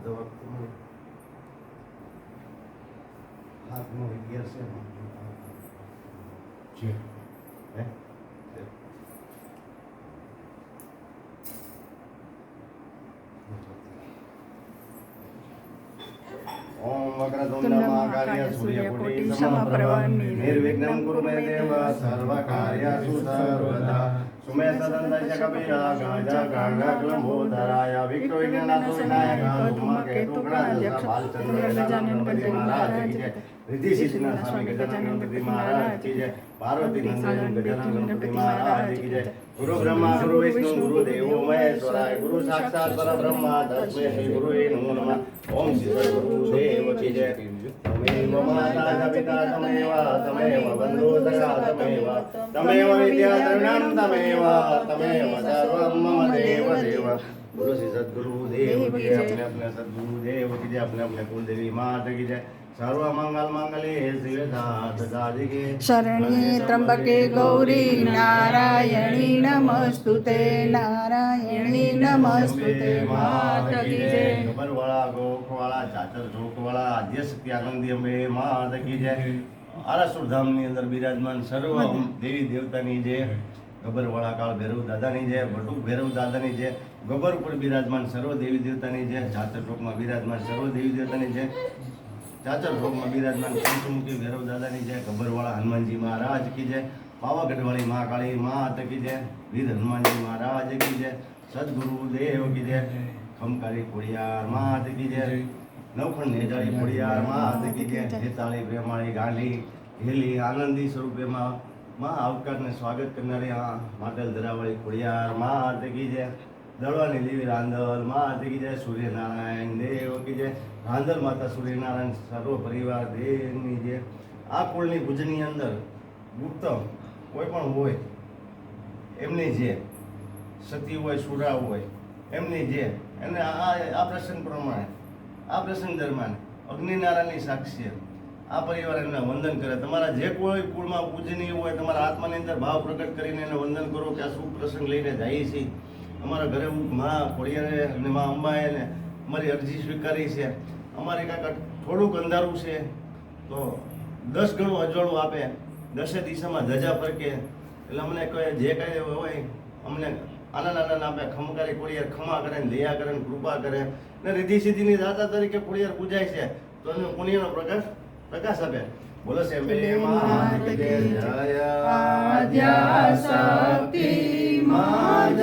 અડધો વખત મને હાથનો અગિયાર છે ને. છે હે? છે. ઓમ વક્રતુંડ મહાકાય સૂર્યકોટિ સમપ્રભ સુમે ગુરુ બ્રહ્મા ગુરુ વિષ્ણુ ગુરુ દેવો મહેશ્વરાય ગુરુ સાક્ષાત પરબ્રહ્મા તસ્મે શ્રી ગુરુએ નમો નમઃ ઓમ શ્રી ગુરુ દેવ કી જય તમેવ માતા ચ પિતા તમેવ તમેવ બંધુ સખા તમેવ વિદ્યા દ્રવિણમ તમેવ દેવ તમે સર્વમ મમ દેવ દેવ બોલો શ્રી સદગુરુદેવ શરણી ત્રંબકે ગૌરી નારાયણી નમસ્તુ તે નારાયણી નમસ્તુ તે માતા કી અંદર બિરાજમાન સર્વ દેવી દેવતાની જે ગબરવાળા કાળ ભૈરવ દાદાની જય વટુક ભૈરવ દાદાની જય ગબર ઉપર બિરાજમાન સર્વ દેવી દેવતાની જય ચાચર ચોકમાં બિરાજમાન સર્વ દેવી દેવતાની જય ચાચર ચોકમાં બિરાજમાન પંચમુખી ભૈરવ દાદાની જય ગબરવાળા હનુમાનજી મહારાજ કી જય પાવાગઢવાળી મહાકાળી માત કી જય વીર હનુમાનજી મહારાજ કી જય સદગુરુ દેવ કી જય ખમકારી ખોડિયાર માત કી જય. નવખંડ નેજાળી ખોડિયાર માત કી જય હેતાળી પ્રેમાળી ગાંધી હેલી આનંદી સ્વરૂપે માં માં આવકારને સ્વાગત કરનારી આ માતલ ધરાવાળી ખોડિયાર માત કી જય. દળવાની દેવી રાંદલ માત કી જય. સૂર્યનારાયણ દેવ કી જય. રાંધલ માતા સૂર્યનારાયણ સર્વ પરિવાર દેવની જય. આ કુળની ભુજની અંદર ગુપ્ત કોઈ પણ હોય, એમની જે સતી હોય, સુરા હોય, એમની જે એને આ આ પ્રસંગ પ્રમાણે, આ પ્રસંગ દરમિયાન અગ્નિનારાયણની સાક્ષી આ પરિવાર એમને વંદન કરે. તમારા જે કોઈ કુળમાં પૂજનીય હોય, તમારા આત્માની અંદર ભાવ પ્રગટ કરીને એને વંદન કરો કે આ શુભ પ્રસંગ લઈને જઈએ છીએ અમારા ઘરે હું મા ખોડિયારે અને મા અંબાએ ને અમારી અરજી સ્વીકારી છે. અમારે કાંઈક થોડુંક અંધારું છે, તો દસ ગણું અજવાળું આપે. દસે દિશામાં ધજા ફરકે. એટલે અમને કહે જે કાંઈ હોય, અમને આનંદ આનંદ આપે. ખમકારી કોળિયાર ખમા કરે દયા કરે કૃપા કરે. ને રીધી સિદ્ધિની દાતા તરીકે કોળિયાર પૂજાય છે. તો એનો પુણ્યનો પ્રકાશ પ્રકાશ આપે. બોલો છે જય